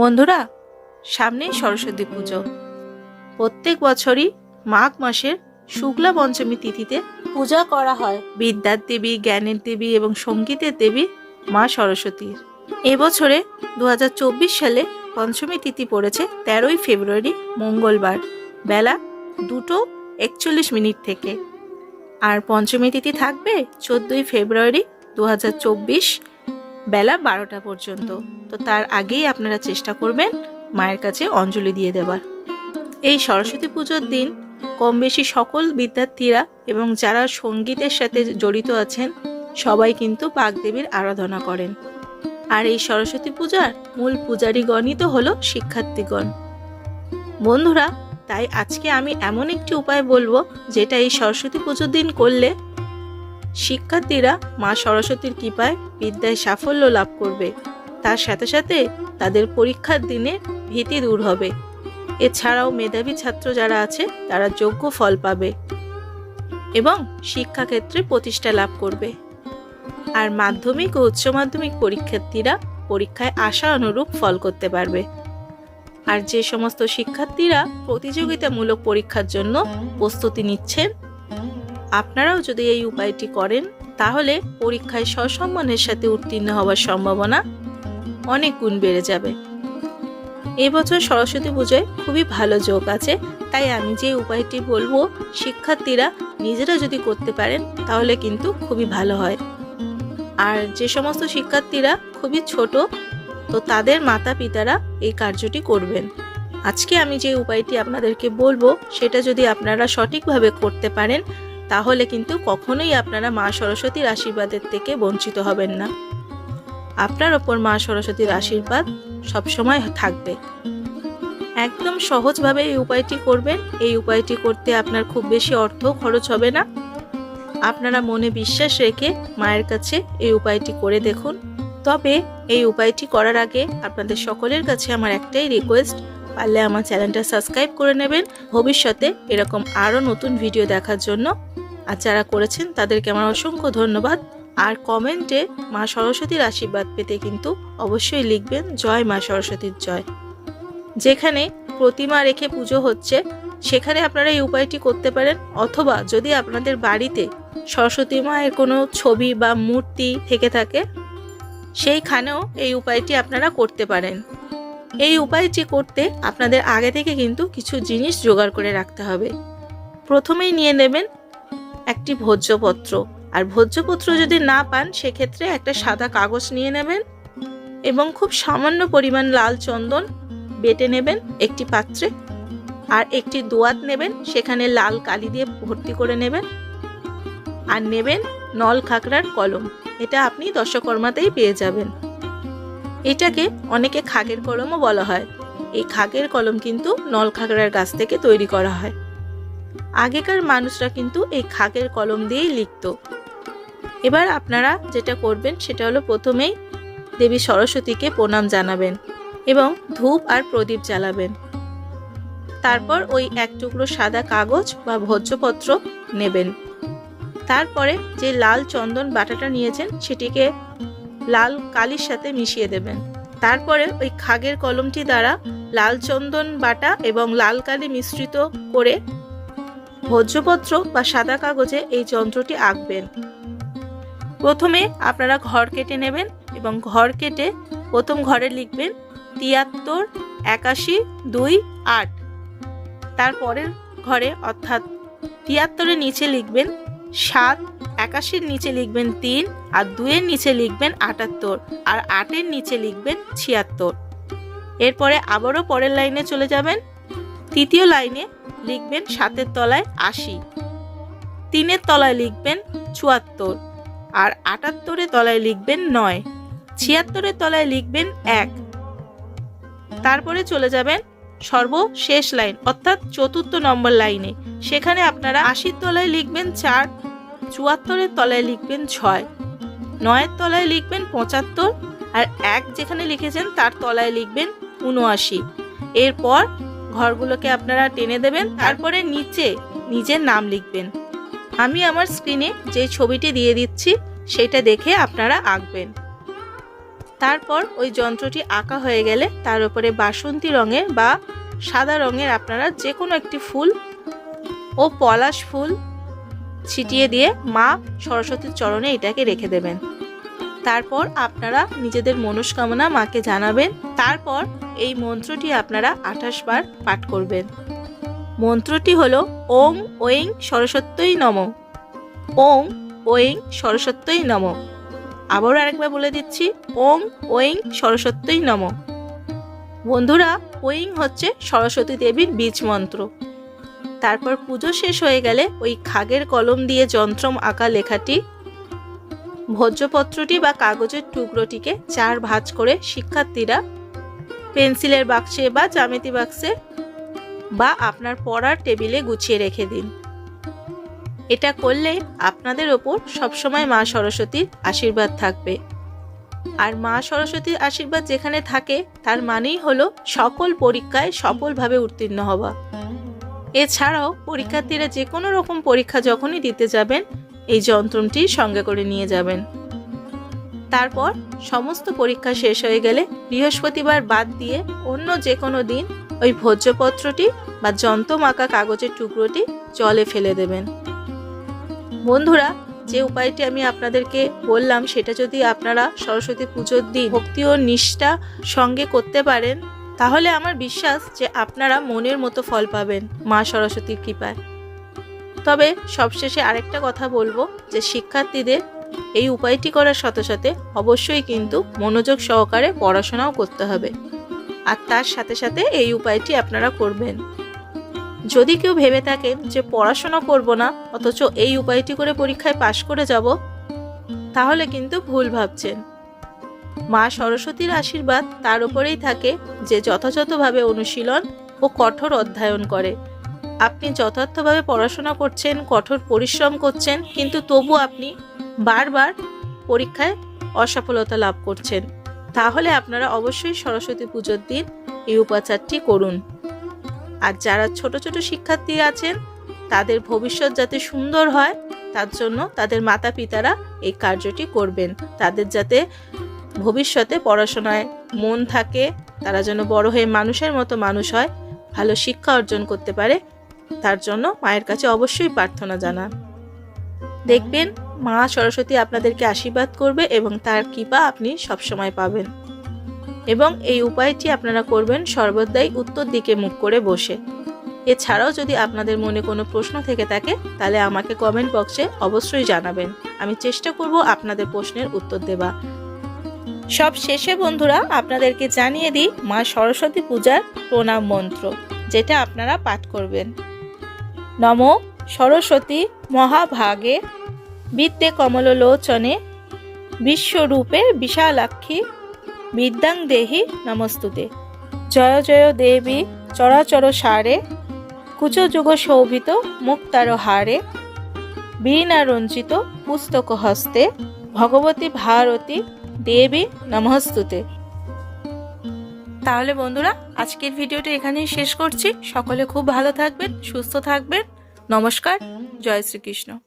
বন্ধুরা, সামনেই সরস্বতী পুজো। প্রত্যেক বছরই মাঘ মাসের শুক্লা পঞ্চমী তিথিতে পূজা করা হয়। বিদ্যার দেবী, জ্ঞানের দেবী এবং সঙ্গীতের দেবী মা সরস্বতীর এবছরে দু হাজার চব্বিশ সালে পঞ্চমী তিথি পড়েছে তেরোই ফেব্রুয়ারি, মঙ্গলবার, বেলা দুটো একচল্লিশ মিনিট থেকে। আর পঞ্চমী তিথি থাকবে চোদ্দোই ফেব্রুয়ারি দু হাজার চব্বিশ বেলা বারোটা পর্যন্ত। তো তার আগেই আপনারা চেষ্টা করবেন মায়ের কাছে অঞ্জলি দিয়ে দেবার। এই সরস্বতী পুজোর দিন কম বেশি সকল বিদ্যার্থীরা এবং যারা সঙ্গীতের সাথে জড়িত আছেন, সবাই কিন্তু বাগদেবীর আরাধনা করেন। আর এই সরস্বতী পূজার মূল পূজারীগণই তো হলো শিক্ষার্থীগণ। বন্ধুরা, তাই আজকে আমি এমন একটি উপায় বলব, যেটা এই সরস্বতী পুজোর দিন করলে শিক্ষার্থীরা মা সরস্বতীর কৃপায় বিদ্যায় সাফল্য লাভ করবে। তার সাথে সাথে তাদের পরীক্ষার দিনে ভীতি দূর হবে। এছাড়াও মেধাবী ছাত্র যারা আছে, তারা যোগ্য ফল পাবে এবং শিক্ষাক্ষেত্রে প্রতিষ্ঠা লাভ করবে। আর মাধ্যমিক ও উচ্চ মাধ্যমিক পরীক্ষার্থীরা পরীক্ষায় আশা অনুরূপ ফল করতে পারবে। আর যে সমস্ত শিক্ষার্থীরা প্রতিযোগিতামূলক পরীক্ষার জন্য প্রস্তুতি নিচ্ছেন আপনারাও যদি এই উপায়টি করেন, তাহলে পরীক্ষায় সসম্মানের সাথে উত্তীর্ণ হওয়ার সম্ভাবনা অনেক গুণ বেড়ে যাবে। এবছর সরস্বতী পুজোয় খুবই ভালো যোগ আছে, তাই আমি যে উপায়টি বলব, শিক্ষার্থীরা নিজেরা যদি করতে পারেন, তাহলে কিন্তু খুবই ভালো হয়। আর যে সমস্ত শিক্ষার্থীরা খুবই ছোট, তো তাদের মাতা পিতারা এই কার্যটি করবেন। আজকে আমি যে উপায়টি আপনাদেরকে বলব, সেটা যদি আপনারা সঠিকভাবে করতে পারেন তাহলে কিন্তু কখনোই আপনারা মা সরস্বতীর আশীর্বাদের থেকে বঞ্চিত হবেন না। আপনার ওপর মা সরস্বতীর আশীর্বাদ সবসময় থাকবে। একদম সহজভাবে এই উপায়টি করবেন। এই উপায়টি করতে আপনার খুব বেশি অর্থ খরচ হবে না। আপনারা মনে বিশ্বাস রেখে মায়ের কাছে এই উপায়টি করে দেখুন। তবে এই উপায়টি করার আগে আপনাদের সকলের কাছে আমার একটাই রিকোয়েস্ট পারলে আমার চ্যানেলটা সাবস্ক্রাইব করে নেবেন। ভবিষ্যতে এরকম আরও নতুন ভিডিও দেখার জন্য আর যারা করেছেন তাদেরকে আমার অসংখ্য ধন্যবাদ। আর কমেন্টে মা সরস্বতীর আশীর্বাদ পেতে কিন্তু অবশ্যই লিখবেন, জয় মা সরস্বতীর জয়। যেখানে প্রতিমা রেখে পুজো হচ্ছে, সেখানে আপনারা এই উপায়টি করতে পারেন, অথবা যদি আপনাদের বাড়িতে সরস্বতী মায়ের কোনো ছবি বা মূর্তি থেকে থাকে, সেইখানেও এই উপায়টি আপনারা করতে পারেন। এই উপায়টি করতে আপনাদের আগে থেকে কিন্তু কিছু জিনিস জোগাড় করে রাখতে হবে। প্রথমেই নিয়ে নেবেন একটি ভোজ্যপত্র। আর ভোজ্যপত্র যদি না পান সেক্ষেত্রে একটা সাদা কাগজ নিয়ে নেবেন এবং খুব সামান্য পরিমাণ লাল চন্দন বেটে নেবেন একটি পাত্রে আর একটি দোয়াত নেবেন সেখানে লাল কালি দিয়ে ভর্তি করে নেবেন আর নেবেন নল খাকড়ার কলম। এটা আপনি দশকর্মাতেই পেয়ে যাবেন। এটাকে অনেকে খাগের কলমও বলা হয়। এই খাগের কলম কিন্তু নল খাগড়ার গাছ থেকে তৈরি করা হয়। আগেকার মানুষরা কিন্তু এই খাগের কলম দিয়েই লিখত। এবার আপনারা যেটা করবেন, সেটা হলো প্রথমেই দেবী সরস্বতীকে প্রণাম জানাবেন এবং ধূপ আর প্রদীপ জ্বালাবেন। তারপর ওই এক টুকরো সাদা কাগজ বা ভোজ্যপত্র নেবেন। তারপরে যে লাল চন্দন বাটাটা নিয়েছেন, সেটিকে লাল কালির সাথে মিশিয়ে দেবেন। তারপরে ওই খাগের কলমটি দ্বারা লাল চন্দন বাটা এবং লাল কালি মিশ্রিত করে ভোজ্যপত্র বা সাদা কাগজে এই যন্ত্রটি আঁকবেন। প্রথমে আপনারা ঘর কেটে নেবেন এবং ঘর কেটে প্রথম ঘরে লিখবেন তিয়াত্তর, একাশি, দুই, আট। তারপরের ঘরে অর্থাৎ তিয়াত্তরের নিচে লিখবেন সাত, একাশির নিচে লিখবেন তিন, আর দুইয়ের নিচে লিখবেন আটাত্তর, আর আটের নিচে লিখবেন ছিয়াত্তর। এরপরে আবারও পরের লাইনে চলে যাবেন তৃতীয় লাইনে লিখবেন সাতের তলায় আশি, তিনের তলায় লিখবেন চুয়াত্তর, আর আটাত্তরের তলায় লিখবেন নয়, ছিয়াত্তরের তলায় লিখবেন এক। তারপরে চলে যাবেন সর্বশেষ লাইন, অর্থাৎ চতুর্থ নম্বর লাইনে। সেখানে আপনারা আশির তলায় লিখবেন চার, চুয়াত্তরের তলায় লিখবেন ছয়, নয়ের তলায় লিখবেন পঁচাত্তর, আর এক যেখানে লিখেছেন তার তলায় লিখবেন উনআশি এরপর ঘরগুলোকে আপনারা টেনে দেবেন, তারপরে নিচে নিজের নাম লিখবেন। আমি আমার স্ক্রিনে যে ছবিটি দিয়ে দিচ্ছি, সেটা দেখে আপনারা আঁকবেন। তারপর ওই যন্ত্রটি আঁকা হয়ে গেলে তার উপরে বাসন্তী রঙের বা সাদা রঙের আপনারা যে কোনো একটি ফুল ও পলাশ ফুল ছিটিয়ে দিয়ে মা সরস্বতীর চরণে এটাকে রেখে দেবেন। তারপর আপনারা নিজেদের মনস্কামনা মাকে জানাবেন। তারপর এই মন্ত্রটি আপনারা আঠাশ বার পাঠ করবেন। মন্ত্রটি হলো ওং ওয়েং সরস্বত্যই নম। ওং ওয়েং সরস্বত্যই নম। আবারও আরেকবার বলে দিচ্ছি ওং ওয়েং সরস্বত্যই নম। বন্ধুরা ওইং হচ্ছে সরস্বতী দেবীর বীজ মন্ত্র। তারপর পুজো শেষ হয়ে গেলে ওই খাগের কলম দিয়ে যন্ত্রম আঁকা লেখাটি, ভোজ্যপত্রটি বা কাগজের টুকরোটিকে চার ভাঁজ করে শিক্ষার্থীরা পেন্সিলের বাক্সে বা জ্যামিতি বাক্সে বা আপনার পড়ার টেবিলে গুছিয়ে রেখে দিন। এটা করলে আপনাদের ওপর সবসময় মা সরস্বতীর আশীর্বাদ থাকবে। আর মা সরস্বতীর আশীর্বাদ যেখানে থাকে, তার মানেই হলো সকল পরীক্ষায় সফলভাবে উত্তীর্ণ হওয়া। এছাড়াও পরীক্ষার্থীরা যে কোনো রকম পরীক্ষা যখনই দিতে যাবেন, এই যন্ত্রটি সঙ্গে করে নিয়ে যাবেন। তারপর সমস্ত পরীক্ষা শেষ হয়ে গেলে বৃহস্পতিবার বাদ দিয়ে অন্য যে কোনো দিন ওই ভোজ্যপত্রটি বা যন্ত্রমাকা কাগজের টুকরোটি জলে ফেলে দেবেন। বন্ধুরা, যে উপায়টি আমি আপনাদেরকে বললাম, সেটা যদি আপনারা সরস্বতী পুজোর দিন ভক্তি ও নিষ্ঠা সঙ্গে করতে পারেন, তাহলে আমার বিশ্বাস যে আপনারা মনের মতো ফল পাবেন মা সরস্বতীর কৃপায়। তবে সবশেষে আরেকটা কথা বলব, যে শিক্ষার্থীদের এই উপায়টি করার সাথে সাথে অবশ্যই কিন্তু মনোযোগ সহকারে পড়াশোনাও করতে হবে। আর তার সাথে সাথে এই উপায়টি আপনারা করবেন। যদি কেউ ভেবে থাকেন যে পড়াশোনা করব না, অথচ এই উপায়টি করে পরীক্ষায় পাশ করে যাব, তাহলে কিন্তু ভুল ভাবছেন। মা সরস্বতীর আশীর্বাদ তার উপরেই থাকে যে যথাযথভাবে অনুশীলন ও কঠোর অধ্যয়ন করে। আপনি যথার্থভাবে পড়াশোনা করছেন, কঠোর পরিশ্রম করছেন, কিন্তু তবু আপনি বারবার পরীক্ষায় অসফলতা লাভ করছেন। তাহলে আপনারা অবশ্যই সরস্বতী পুজোর দিন এই উপাচারটি করুন। আর যারা ছোট ছোট শিক্ষার্থী আছেন, তাদের ভবিষ্যৎ যাতে সুন্দর হয়, তার জন্য তাদের মাতা পিতারা এই কার্যটি করবেন। তাদের যাতে ভবিষ্যতে পড়াশোনায় মন থাকে, তারা যেন বড় হয়ে মানুষের মতো মানুষ হয়, ভালো শিক্ষা অর্জন করতে পারে, তার জন্য মায়ের কাছে অবশ্যই প্রার্থনা জানান। দেখবেন মা সরস্বতী আপনাদেরকে আশীর্বাদ করবে এবং তার কৃপা আপনি সবসময় পাবেন। এবং এই উপায়টি আপনারা করবেন সর্বদাই উত্তর দিকে মুখ করে বসে। এছাড়াও যদি আপনাদের মনে কোনো প্রশ্ন থেকে থাকে, তাহলে আমাকে কমেন্ট বক্সে অবশ্যই জানাবেন। আমি চেষ্টা করব আপনাদের প্রশ্নের উত্তর দেবা সব শেষে বন্ধুরা, আপনাদেরকে জানিয়ে দিই মা সরস্বতী পূজার প্রণাম মন্ত্র, যেটা আপনারা পাঠ করবেন। নম সরস্বতী মহাভাগে বিদ্যে কমললোচনে বিশ্বরূপে বিশালাক্ষী বিদ্যাং দেহি নমস্তুতে। জয় জয় দেবী চরাচর সারে কুচযুগ শোভিত মুক্তার হারে, বীণা রঞ্জিত পুস্তক হস্তে, ভগবতী ভারতী দেবী নমস্তুতে। তাহলে বন্ধুরা, আজকের ভিডিওটা এখানেই শেষ করছি। সকলে খুব ভালো থাকবেন, সুস্থ থাকবেন। নমস্কার, জয় শ্রীকৃষ্ণ।